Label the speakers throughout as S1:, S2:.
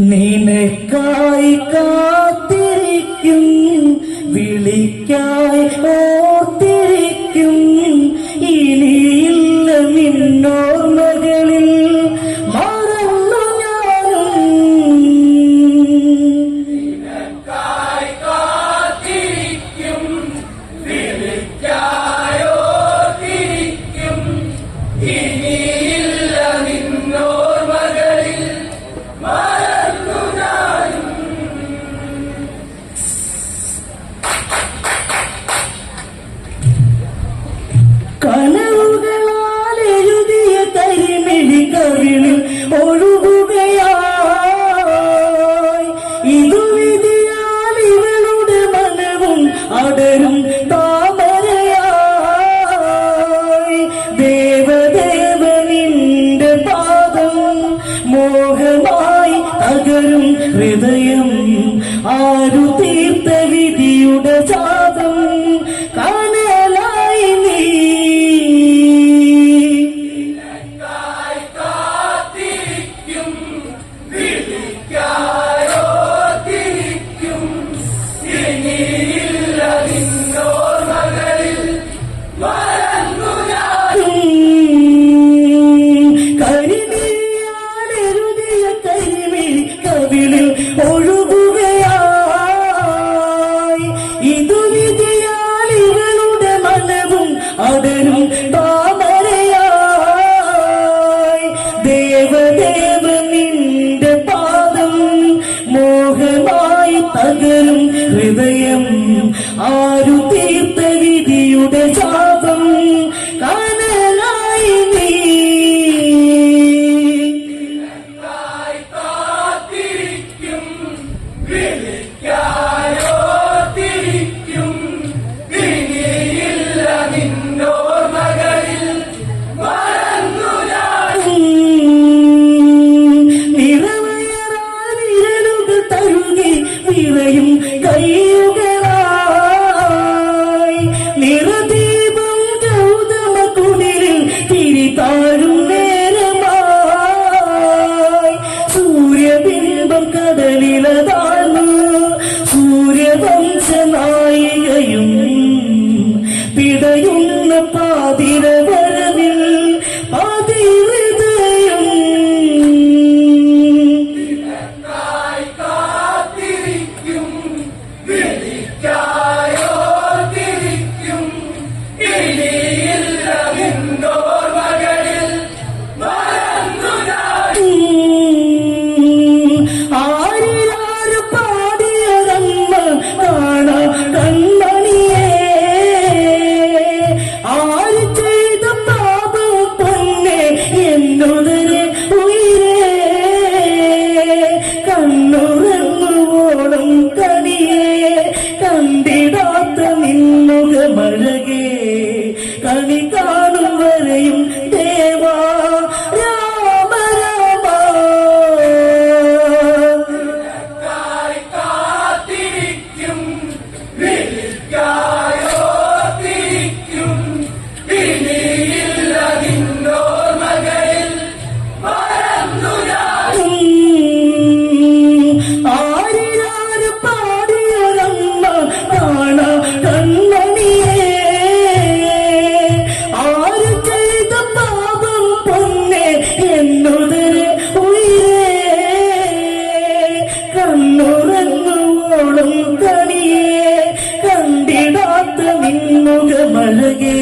S1: നിനക്കായി കാത്തിരിക്കും വിളിക്കായി ഓർത്തിരിക്കും മനവും Ele നിന്നുകമഴകേ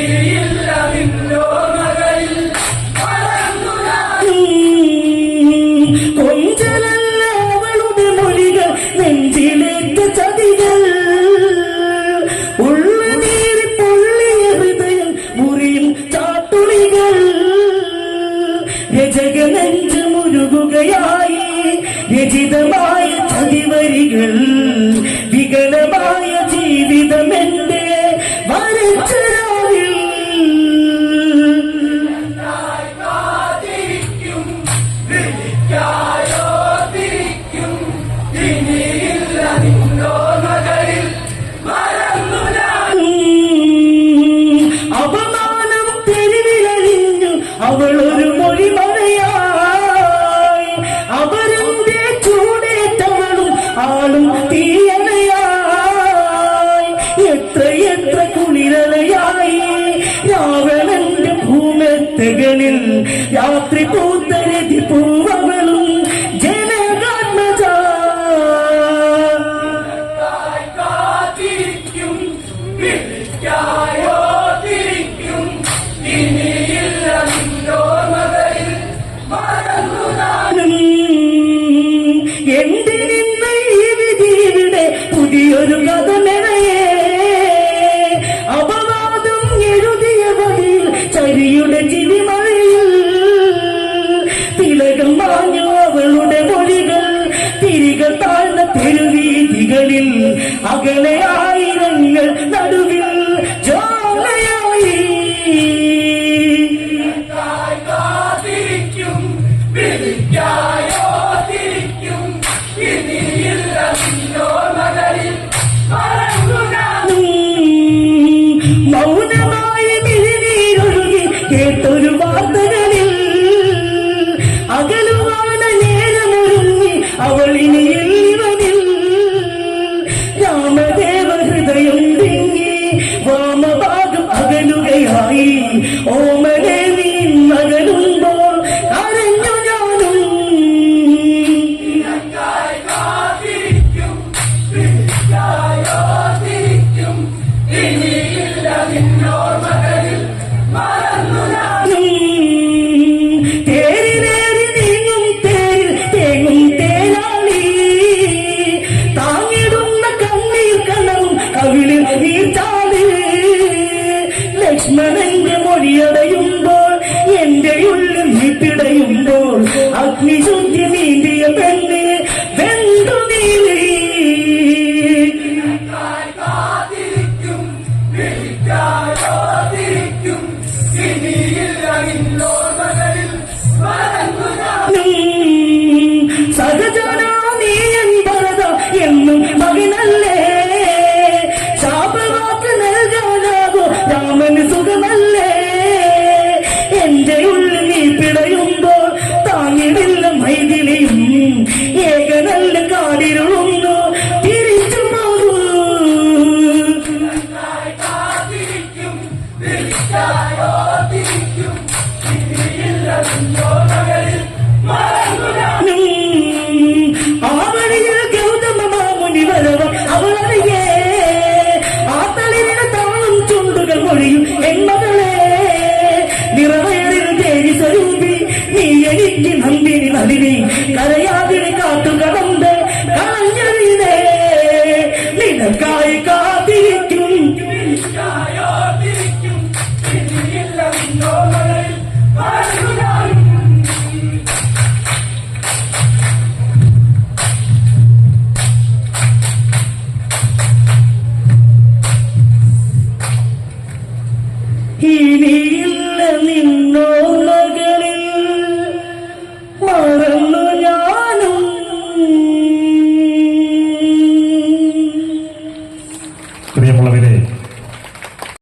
S1: Yeah. ഭൂമെത്തകളിൽ രാത്രി താഴ്ന്ന തെരുവീതികളിൽ അകലെ கரையா